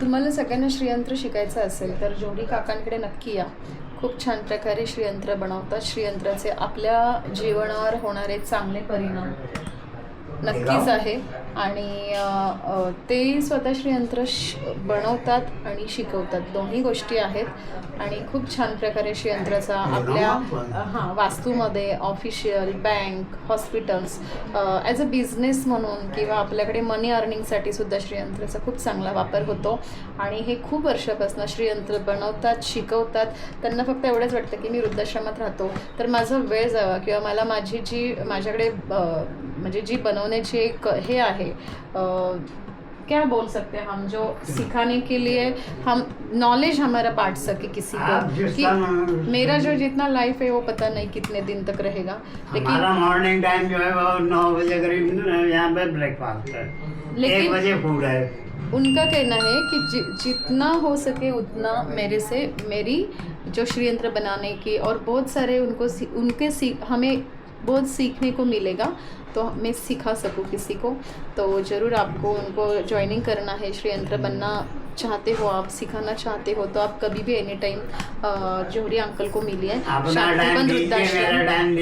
तुम्हाला सगळ्यांना श्रीयंत्र शिकायचं असेल तर जोडी काकांकडे नक्की या. खूप छान प्रकारे श्रीयंत्र बनवतात. श्रीयंत्राचे आपल्या जीवनावर होणारे चांगले परिणाम नक्कीच आहे. आणि ते स्वतः श्रीयंत्र श बनवतात आणि शिकवतात. दोन्ही गोष्टी आहेत. आणि खूप छान प्रकारे श्रीयंत्राचा आपल्या हां वास्तूमध्ये official bank hospitals as a business म्हणून किंवा आपल्याकडे मनी अर्निंगसाठी सुद्धा श्रीयंत्राचा खूप चांगला वापर होतो. आणि हे खूप वर्षापासून श्रीयंत्र बनवतात शिकवतात. त्यांना फक्त एवढंच वाटतं की मी वृद्धाश्रमात राहतो. तर माझा वेळ जावा किंवा मला माझी जी माझ्याकडे म्हणजे जी बनवण्याची एक हे आहे अ, क्या बोल सकते हैं हम जो सिखाने के लिए हम नॉलेज हमारा बांट सके किसी को? कि मेरा जो जितना लाइफ है वो पता नहीं कितने दिन तक रहेगा। हमारा लेकिन मॉर्निंग टाइम जो है वो नौ बजे करीब यहाँ पे ब्रेकफास्ट है। लेकिन- बजे फ़ूड है। उनका कहना है कि जि, जितना हो सके उतना मेरे से मेरी जो श्रीयंत्र बनाने की और बहुत सारे उनको उनके सी हमें बहुत सीखने को मिलेगा। तो मैं सिखा सकूँ किसी को तो ज़रूर आपको उनको ज्वाइनिंग करना है श्रीयंत्र बनना चाहते हो आप सिखाना चाहते हो तो आप कभी भी एनी टाइम जोहरी अंकल को मिलिए शांतिवन वृद्धाश्रम।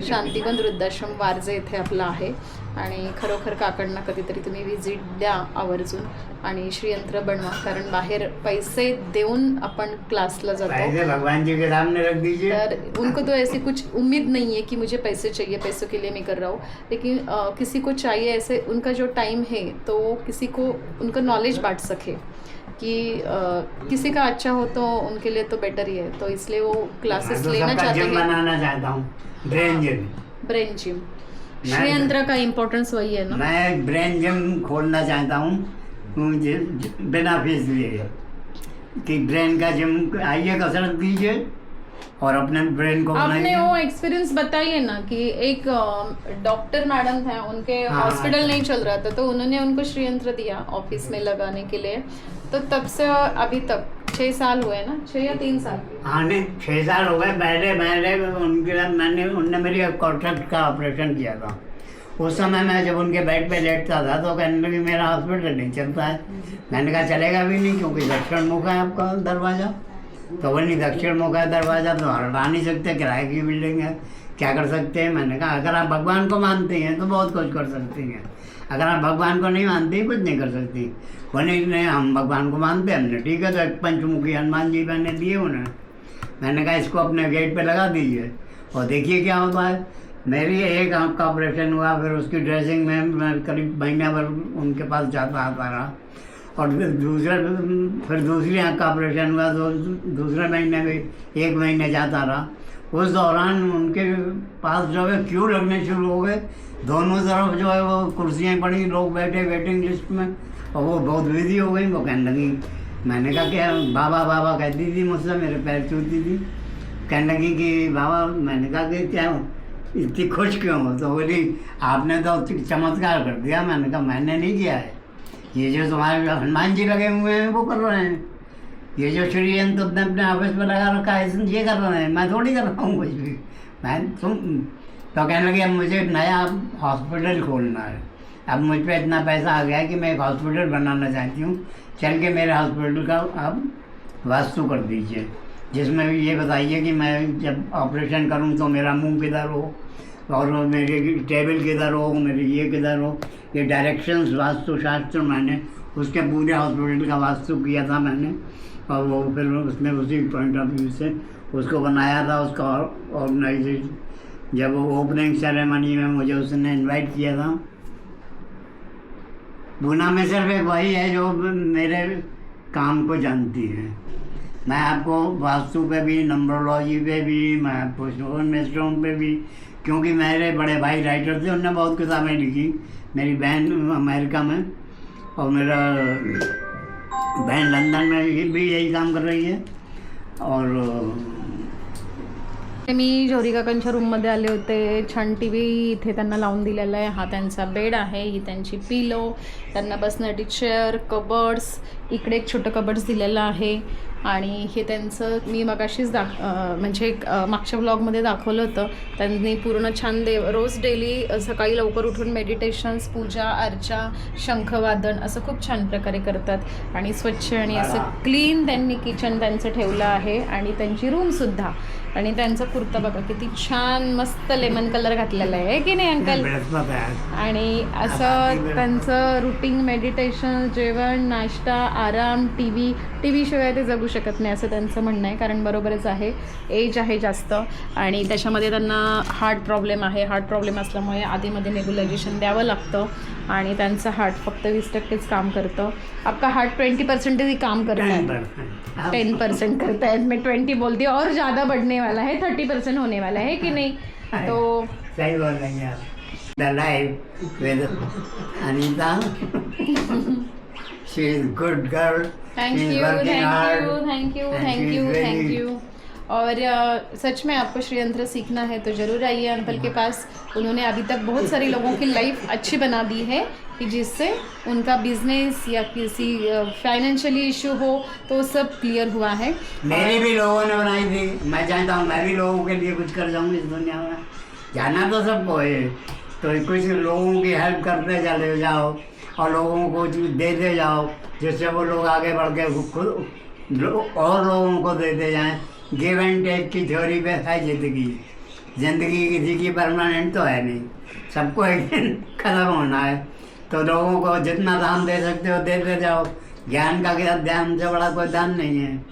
शांतिवन वृद्धाश्रम वारजे इथे आपलं आहे. आणि खरोखर काकांना कधीतरी तुम्ही व्हिजिट द्या आवर्जून आणि श्रीयंत्र बनवा कारण बाहेर पैसे देऊन आपण क्लासला जातो. पैसे भगवान जी के सामने रख दीजिए। तर उनको तो ऐसी कुछ उम्मीद नहीं है कि मुझे पैसे चाहिए पैसों के लिए मैं कर रहा हूँ। लेकिन किसी को चाहिए ऐसे उनका जो टाइम है तो किसी को उनका नॉलेज बांट सके कि अ, किसी का अच्छा हो तो उनके लिए तो बेटर ही है तो इसलिए वो क्लासेस लेना चाहते हैं बनाना चाहता हूँ ब्रेन जिम ब्रेन जिम श्रीयंत्र का इम्पोर्टेंस वही है ना? मैं ब्रेन जिम खोलना चाहता हूँ बिना फीस लिए। कि ब्रेन का जिम आइए कसरत कीजिए। और अपने ब्रेन को आपने वो एक्सपीरियंस बताइए ना कि एक डॉक्टर मैडम थे उनके हाँ, हॉस्पिटल हाँ। नहीं चल रहा था तो उन्होंने उनको श्रीयंत्र दिया ऑफ़िस में लगाने के लिए। तो तब से अभी तक छः साल हुए ना? छः या तीन साल? हाँ नहीं छः साल हो गए। पहले पहले उनके साथ मैंने उनने मेरी कॉन्ट्रैक्ट का ऑपरेशन किया था। उस समय मैं जब उनके बेड पे लेटता था तो कहने लगी मेरा हॉस्पिटल नहीं चलता है। मैंने कहा चलेगा भी नहीं क्योंकि दक्षिण मुख है आपका दरवाज़ा। तो वो नहीं दक्षिण मुख है दरवाज़ा तो हटा नहीं सकते, किराए की बिल्डिंग है। क्या कर सकते हैं? मैंने कहा, अगर आप भगवान को मानते हैं तो बहुत कुछ कर सकते हैं। अगर आप भगवान को नहीं मानते, कुछ नहीं कर सकती। वो नहीं, हम भगवान को मानते हैं। हमने, ठीक है तो पंचमुखी हनुमान जी मैंने दिए उन्हें। मैंने कहा, इसको अपने गेट पे लगा दीजिए। और देखिए क्या होता है मेरी एक आँख का ऑपरेशन हुआ, फिर उसकी ड्रेसिंग में मैं करीब महीना भर उनके पास जाता आता रहा। और दूसरा, फिर दूसरी आँख का ऑपरेशन हुआ तो दूसरे महीने में एक महीने जाता रहा। उस दौरान उनके पास जो है क्यू लगने शुरू हो गए। दोनों तरफ़ जो है वो कुर्सियाँ पड़ी, लोग बैठे वेटिंग लिस्ट में, और वो बहुत बिज़ी हो गई। वो कहने लगी, मैंने कहा क्या बाबा बाबा कहती थी मुझसे, मेरे पैर छूती थी। कहने लगी कि बाबा, मैंने कहा कि क्या इतनी खुश क्यों हो? तो बोली, आपने तो चमत्कार कर दिया। मैंने कहा, मैंने नहीं किया है। ये जो तुम्हारे हनुमान जी लगे हुए हैं, वो कर रहे हैं। ये जो श्रीयंत्र अपने अपने ऑफ़िस में लगा रखा है ये कर रहे हैं। मैं थोड़ी कर रहा हूँ कुछ भी। मैं तुम तो कहने लगी, अब मुझे नया हॉस्पिटल खोलना है। अब मुझ पर इतना पैसा आ गया है कि मैं एक हॉस्पिटल बनाना चाहती हूँ। चल के मेरे हॉस्पिटल का अब वास्तु कर दीजिए। जिसमें ये बताइए कि मैं जब ऑपरेशन करूँ तो मेरा मुँह किधर हो? और मेरे टेबल किधर हो, मेरे ये किधर हो, ये डायरेक्शंस वास्तु शास्त्र मैंने, उसके पूरे हॉस्पिटल का वास्तु किया था मैंने, और वो फिर उसमें उसी पॉइंट ऑफ़ व्यू से उसको बनाया था, उसका ऑर्गेनाइजेशन जब वो ओपनिंग सेरेमनी में मुझे उसने इनवाइट किया था पूना में सिर्फ़ एक वही है जो मेरे काम को जानती है। मैं आपको वास्तु पे भी नंबरोलॉजी पे भी, मैं आपको पे भी क्योंकि मेरे बड़े भाई राइटर थे उन्होंने बहुत किताबें लिखी, मेरी बहन अमेरिका में, और मेरा बहन लंदन में भी यही काम कर रही है, और मी जोरी काकांच्या रूममध्ये आले होते, छान टी व्ही इथे त्यांना लावून दिलेला आहे, हा त्यांचा बेड आहे, ही त्यांची पिलो त्यांना बसण्यासाठी चेअर कबर्ड्स इकडे एक छोटं कबर्ड्स दिलेलं आहे आणि हे त्यांचं मी मगाशीच दाख म्हणजे मागच्या ब्लॉगमध्ये दाखवलं होतं. त्यांनी पूर्ण छान देव रोज डेली सकाळी लवकर उठून मेडिटेशन्स पूजा अर्चा शंखवादन असं खूप छान प्रकारे करतात. आणि स्वच्छ आणि असं क्लीन त्यांनी किचन त्यांचं ठेवलं आहे. आणि त्यांची रूमसुद्धा आणि त्यांचा कुर्ता बघा किती छान मस्त लेमन कलर घातलेला आहे की नाही अंकल? आणि असं त्यांचं रुटीन मेडिटेशन जेवण नाश्ता आराम टी व्ही टी व्हीशिवाय ते जगू शकत नाही असं त्यांचं म्हणणं आहे कारण बरोबरच आहे. एज आहे जास्त. आणि त्याच्यामध्ये त्यांना हार्ट प्रॉब्लेम आहे. हार्ट प्रॉब्लेम असल्यामुळे आधीमध्ये नेबुलायझेशन द्यावं लागतं. आणि त्यांचं हार्ट फक्त वीस टक्केच काम करतं. आपका हार्ट ट्वेंटी परसेंटेज ही काम करता टेन परसेंट करता है मैं ट्वेंटी बोलती और ज़्यादा बढ़ने वाला है थर्टी परसेंट होने वाला है कि नहीं? तो सही बोल रही आप the life with Anita she is good girl thank you thank you thank you thank you thank you और सच में आपको श्रीयंत्र सीखना है तो ज़रूर आइए अंकल के पास। उन्होंने अभी तक बहुत सारे लोगों की लाइफ अच्छी बना दी है कि जिससे उनका बिज़नेस या किसी फाइनेंशियली इशू हो तो सब क्लियर हुआ है। मेरी भी लोगों ने बनाई थी। मैं चाहता हूँ मैं भी लोगों के लिए कुछ कर जाऊँ इस दुनिया में। जाना तो सबको है। तो कुछ लोगों की हेल्प करते चले जाओ और लोगों को देते जाओ जिससे वो लोग आगे बढ़ के खुद और लोगों को देते जाएँ। गिव एंड टेक की थ्योरी पे है ज़िंदगी। ज़िंदगी किसी की परमानेंट तो है नहीं। सबको एक दिन खत्म होना है। तो लोगों को जितना दान दे सकते हो, देते जाओ। ज्ञान का क्या ध्यान से बड़ा कोई दान नहीं है।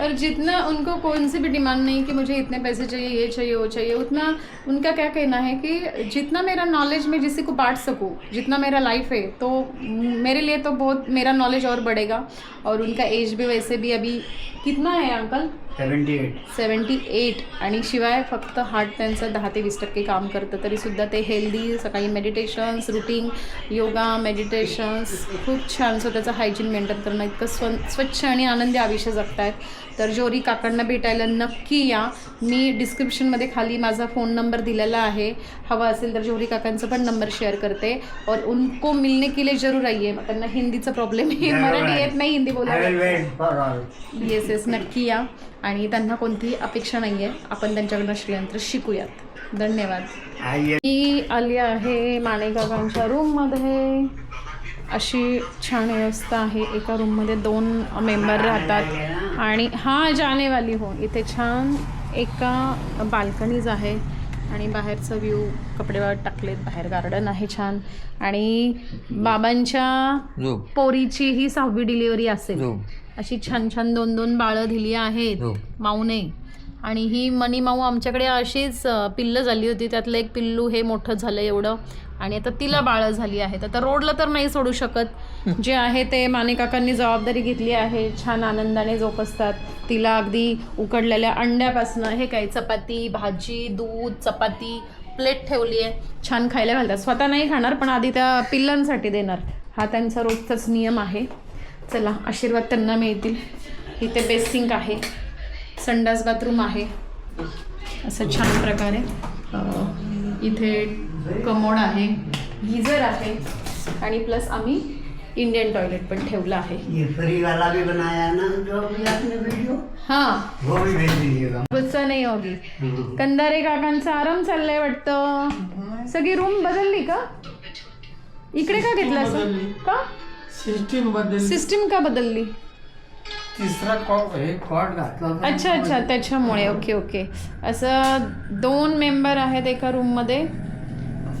और जितना उनको कौन सी भी डिमांड नहीं कि मुझे इतने पैसे चाहिए, ये चाहिए, वो चाहिए, उतना उनका क्या कहना है कि जितना मेरा नॉलेज मैं किसी को बांट सकूँ, जितना मेरा लाइफ है तो मेरे लिए तो बहुत, मेरा नॉलेज और बढ़ेगा। और उनका एज भी वैसे भी अभी कितना है uncle? Seventy eight seventy eight आणि शिवाय फक्त हार्ट त्यांचं दहा ते वीस टक्के काम करतं तरीसुद्धा ते हेल्दी सकाळी मेडिटेशन्स रुटीन योगा मेडिटेशन्स खूप छान. स्वतःचं हायजीन मेंटेन करणं इतकं स्व स्वच्छ आणि आनंदी आयुष्य जगतायत. तर जोरी काकांना भेटायला नक्की या. मी डिस्क्रिप्शनमध्ये खाली माझा फ़ोन नंबर दिलेला आहे. हवा असेल तर जोरी काकांचा पण नंबर शेअर करते. और उनको मिलने के लिए जरूर आइए. त्यांना हिंदीचा प्रॉब्लेम आहे. मराठी येत नाही हिंदी बोलायला. येस येस नक्की या. आणि त्यांना कोणतीही अपेक्षा नाही आहे आपण त्यांच्याकडनं श्रीयंत्र शिकूयात. धन्यवाद. आइए मी आली आहे माणेकाकांच्या रूममध्ये अशी छान व्यवस्था आहे. एका रूममध्ये दोन मेंबर राहतात. आणि हा जानेवाली हो इथे छान एका बाल्कनीज आहे. आणि बाहेरचा व्ह्यू कपडे टाकलेत बाहेर गार्डन आहे छान. आणि बाबांच्या झोप पोरीची ही सहावी डिलिव्हरी असेल. झोप अशी छान छान दोन दोन बाळं दिली आहेत हो. माऊने. आणि ही मनी माऊ आमच्याकडे अशीच पिल्लं झाली होती. त्यातलं एक पिल्लू हे मोठं झालं एवढं. आणि आता तिला बाळं झाली आहेत. आता रोडला तर नाही सोडू शकत. जे आहे ते माने काकांनी जबाबदारी घेतली आहे. छान आनंदाने जोपासतात. तिला अगदी उकडलेल्या अंड्यापासनं हे काही चपाती भाजी दूध चपाती प्लेट ठेवली आहे. छान खायला घालतात. स्वतः नाही खाणार पण आधी त्या पिल्लांसाठी देणार. हा त्यांचा रोजचाच नियम आहे. चला आशीर्वाद त्यांना मिळतील. इथे बेसिंक आहे. संडास बाथरूम आहे. असं छान प्रकारे इथे कमोड आहे गिझर आहे. आणि प्लस आम्ही इंडियन टॉयलेट पण ठेवलं आहे. ये फ्री वाला भी बनाया है ना जो अभी आपने वीडियो हां. वो भी भेज दीजिएगा गुस्सा नाही होगी. कंदारे काकांचा आराम चाललाय वाटतं. सगळी रूम बदलली का? इकडे का घेतला असं? का? सिस्टीमबद्दल सिस्टीम का बदलली? तिसरा कॉ- हे कॉर्ड घातला होता. अच्छा अच्छा त्याच्यामुळे. Okay okay. असं दोन मेंबर आहेत एका रूममध्ये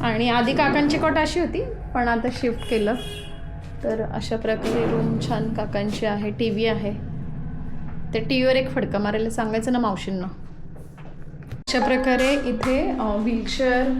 आणि आधी काकांची कोट अशी होती पण आता शिफ्ट केलं. तर अशा प्रकारे रूम छान काकांची आहे टी व्ही आहे. ते टी व्हीवर एक फडका मारायला सांगायचं ना मावशींना. अशा प्रकारे इथे व्हीलचेअर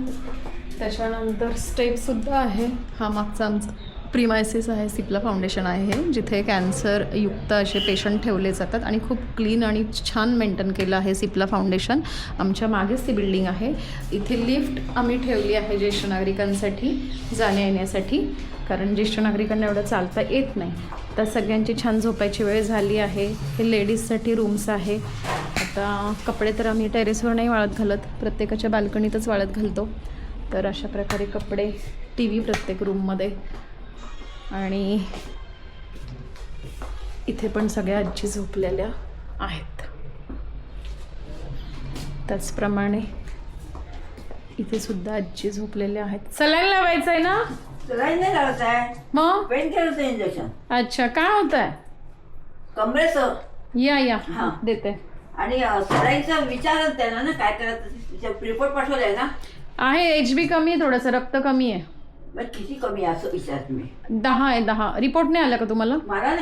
त्याच्यानंतर स्टेपसुद्धा आहे. हा मागचा आमचा प्रिमायसिस आहे सिप्ला फाउंडेशन आहे जिथे कॅन्सर युक्त असे पेशंट ठेवले जातात आणि खूप क्लीन आणि छान मेंटेन केलं आहे सिप्ला फाउंडेशन आमच्या मागेच ती बिल्डिंग आहे. इथे लिफ्ट आम्ही ठेवली आहे ज्येष्ठ नागरिकांसाठी जाण्या येण्यासाठी कारण ज्येष्ठ नागरिकांना एवढं चालता येत नाही. तर सगळ्यांची छान झोपायची वेळ झाली आहे. हे लेडीजसाठी रूम्स आहे. आता कपडे तर आम्ही टेरेसवर नाही वाळत घालत प्रत्येकाच्या बाल्कनीतच वाळत घालतो. तर अशा प्रकारे कपडे टी व्ही प्रत्येक रूममध्ये आणि इथे पण सगळ्या आजी झोपलेल्या आहेत. त्याचप्रमाणे इथे सुद्धा आजी झोपलेल्या आहेत. सलाईन लावायचं आहे ना? सलाईन नाही लावत आहे? मग? पेन केलं इंजेक्शन अच्छा काय होत आहे कमरेचं या या. हा. देते. आणि सलाईनचा विचार त्यांना ना काय करायचं रिपोर्ट पाठवलाय ना? आहे एच बी कमी आहे थोडंसं रक्त कमी आहे. मग किती कमी आहे असं विचारत मी दहा आहे दहा. रिपोर्ट नाही आला का तुम्हाला? मला